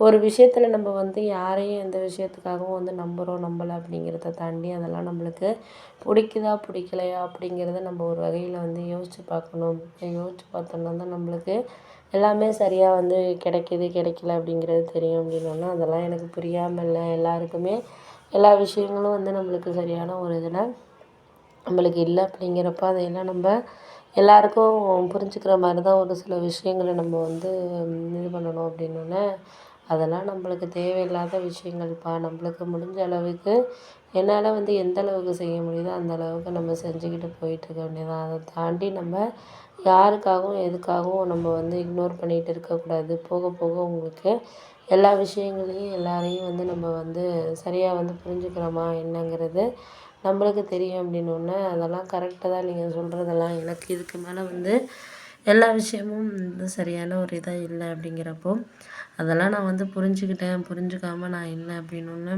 ஒரு விஷயத்தில் நம்ம வந்து யாரையும் எந்த விஷயத்துக்காகவும் வந்து நம்புகிறோம் நம்பலை அப்படிங்கிறத தாண்டி அதெல்லாம் நம்மளுக்கு பிடிக்குதா பிடிக்கலையா அப்படிங்கிறத நம்ம ஒரு வகையில் வந்து யோசித்து பார்க்கணும். யோசித்து பார்த்தோம்னா தான் நம்மளுக்கு எல்லாமே சரியாக வந்து கிடைக்கிது கிடைக்கல அப்படிங்கிறது தெரியும் அப்படின்னா அதெல்லாம் எனக்கு புரியாமல் இல்லை. எல்லாருக்குமே எல்லா விஷயங்களும் வந்து நம்மளுக்கு சரியான ஒரு இதில் நம்மளுக்கு இல்லை அப்படிங்கிறப்ப அதையெல்லாம் நம்ம எல்லாருக்கும் புரிஞ்சுக்கிற மாதிரி தான் ஒரு சில விஷயங்களை நம்ம வந்து இது பண்ணணும் அப்படின்னோடனே அதெல்லாம் நம்மளுக்கு தேவையில்லாத விஷயங்கள்ப்பா. நம்மளுக்கு முடிஞ்ச அளவுக்கு என்னால் வந்து எந்த அளவுக்கு செய்ய முடியுதோ அந்த அளவுக்கு நம்ம செஞ்சுக்கிட்டு போயிட்டுருக்க வேண்டியது அதை தாண்டி நம்ம யாருக்காகவும் எதுக்காகவும் நம்ம வந்து இக்னோர் பண்ணிகிட்டு இருக்கக்கூடாது. போக போக உங்களுக்கு எல்லா விஷயங்களையும் எல்லாரையும் வந்து நம்ம வந்து சரியாக வந்து புரிஞ்சுக்கிறோமா என்னங்கிறது நம்மளுக்கு தெரியும் அப்படின்னோடனே அதெல்லாம் கரெக்டாக தான் நீங்கள் சொல்கிறதெல்லாம் எனக்கு இதுக்கு மேலே வந்து எல்லா விஷயமும் வந்து சரியான ஒரு இதாக இல்லை அப்படிங்கிறப்போ அதெல்லாம் நான் வந்து புரிஞ்சுக்கிட்டேன். புரிஞ்சுக்காம நான் இல்லை அப்படின்னோன்னே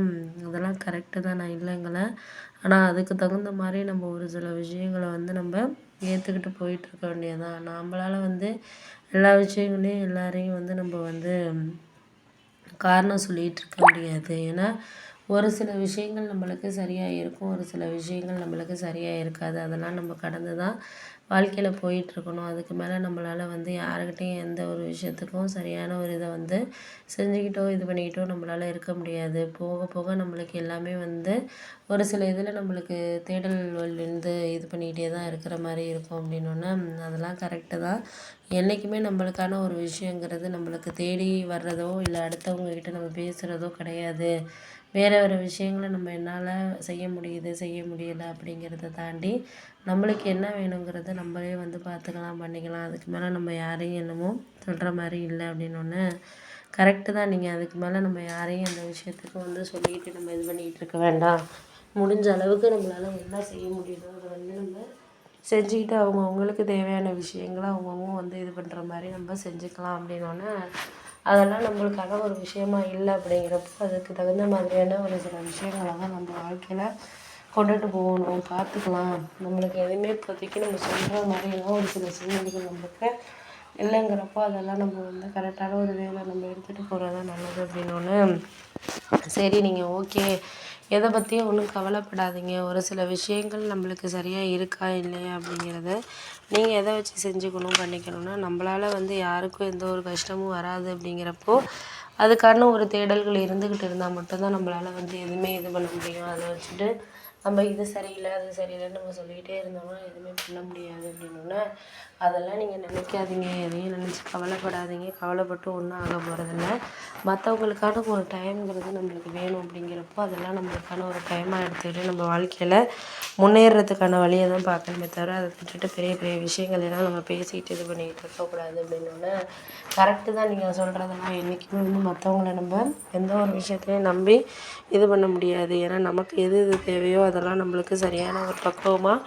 அதெல்லாம் கரெக்டு தான். நான் இல்லைங்களேன் ஆனால் அதுக்கு தகுந்த மாதிரி நம்ம ஒரு சில விஷயங்களை வந்து நம்ம ஏற்றுக்கிட்டு போயிட்டுருக்க வேண்டியதுதான். நம்மளால் வந்து எல்லா விஷயங்களையும் எல்லாரையும் வந்து நம்ம வந்து காரணம் சொல்லிகிட்டு இருக்க முடியாது. ஏன்னா ஒரு சில விஷயங்கள் நம்மளுக்கு சரியாக இருக்கும் ஒரு சில விஷயங்கள் நம்மளுக்கு சரியாக இருக்காது. அதெல்லாம் நம்ம கடந்து தான் வாழ்க்கையில் போயிட்டுருக்கணும். அதுக்கு மேலே நம்மளால் வந்து யாருக்கிட்டேயும் எந்த ஒரு விஷயத்துக்கும் சரியான ஒரு இதை வந்து செஞ்சுக்கிட்டோ இது பண்ணிக்கிட்டோ நம்மளால் இருக்க முடியாது. போக போக நம்மளுக்கு எல்லாமே வந்து ஒரு சில இதில் நம்மளுக்கு தேடல்லேருந்து இது பண்ணிக்கிட்டே தான் இருக்கிற மாதிரி இருக்கும் அப்படின்னோன்னா அதெல்லாம் கரெக்டு தான். என்றைக்குமே நம்மளுக்கான ஒரு விஷயங்கிறது நம்மளுக்கு தேடி வர்றதோ இல்லை அடுத்தவங்கக்கிட்ட நம்ம பேசுகிறதோ கிடையாது. வேறு வேறு விஷயங்கள நம்ம என்னால் செய்ய முடியுது செய்ய முடியலை அப்படிங்கிறத தாண்டி நம்மளுக்கு என்ன வேணுங்கிறத நம்மளே வந்து பார்த்துக்கலாம் பண்ணிக்கலாம். அதுக்கு மேலே நம்ம யாரையும் என்னமோ சொல்கிற மாதிரி இல்லை அப்படின்னு கரெக்டு தான். நீங்கள் அதுக்கு மேலே நம்ம யாரையும் அந்த விஷயத்துக்கு வந்து சொல்லிக்கிட்டு நம்ம இது பண்ணிக்கிட்டு இருக்க வேண்டாம். முடிஞ்ச அளவுக்கு நம்மளால் என்ன செய்ய முடியுதோ அதை வந்து நம்ம செஞ்சுக்கிட்டு அவங்கவுங்களுக்கு தேவையான விஷயங்களை அவங்கவுங்க வந்து இது பண்ணுற மாதிரி நம்ம செஞ்சுக்கலாம் அப்படின்னோடனே அதெல்லாம் நம்மளுக்கான ஒரு விஷயமா இல்லை அப்படிங்கிறப்போ அதுக்கு தகுந்த மாதிரியான ஒரு சில விஷயங்களை தான் நம்ம வாழ்க்கையில் கொண்டுட்டு போகணும் பார்த்துக்கலாம். நம்மளுக்கு எதுவுமே இப்போதைக்கு நம்ம சொல்கிற மாதிரியெல்லாம் ஒரு சில சூழ்நிலைகள் நம்மளுக்கு இல்லைங்கிறப்போ அதெல்லாம் நம்ம வந்து கரெக்டான ஒரு வேலை நம்ம எடுத்துகிட்டு போகிறது தான் நல்லது ஒன்று சரி நீங்கள் ஓகே எதை பற்றியும் ஒன்றும் கவலைப்படாதீங்க. ஒரு சில விஷயங்கள் நம்மளுக்கு சரியாக இருக்கா இல்லையா அப்படிங்கிறத நீங்கள் எதை வச்சு செஞ்சுக்கணும் பண்ணிக்கணும்னா நம்மளால் வந்து யாருக்கும் எந்த ஒரு கஷ்டமும் வராது அப்படிங்கிறப்போ அதுக்கான ஒரு தேடல்கள் இருந்துக்கிட்டு இருந்தால் மட்டும்தான் நம்மளால் வந்து எதுவுமே இது பண்ண முடியும். அதை வச்சுட்டு நம்ம இது சரியில்லை அது சரியில்லைன்னு நம்ம சொல்லிக்கிட்டே இருந்தோம்னா எதுவுமே பண்ண முடியாது அப்படின்னோடனே அதெல்லாம் நீங்கள் நினைக்காதீங்க எதையும் நினச்சி கவலைப்படாதீங்க. கவலைப்பட்டு ஒன்றும் ஆக போகிறதில்ல மற்றவங்களுக்கான ஒரு டைம்ங்கிறது நம்மளுக்கு வேணும் அப்படிங்கிறப்போ அதெல்லாம் நம்மளுக்கான ஒரு டைமாக எடுத்துக்கிட்டு நம்ம வாழ்க்கையில் முன்னேறதுக்கான வழியை தான் பார்க்கணுமே தவிர அதை விட்டுட்டு பெரிய பெரிய விஷயங்கள் எல்லாம் நம்ம பேசிக்கிட்டு இது பண்ணிக்கிட்டு இருக்கக்கூடாது அப்படின்னோடனே கரெக்டு தான் நீங்கள் சொல்கிறதெல்லாம் என்றைக்குமே வந்து மற்றவங்கள நம்ம எந்த ஒரு விஷயத்தையும் நம்பி இது பண்ண முடியாது. ஏன்னா நமக்கு எது எது தேவையோ அதெல்லாம் நம்மளுக்கு சரியான ஒரு பக்குவமாக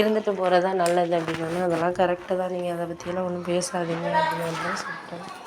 இருந்துட்டு போகிறது தான் நல்லது அப்படின்னோடனே அதெல்லாம் கரெக்டு தான். நீங்கள் அதை பற்றியெல்லாம் ஒன்றும் பேசாதீங்க அப்படின்னு சொல்லிட்டேன்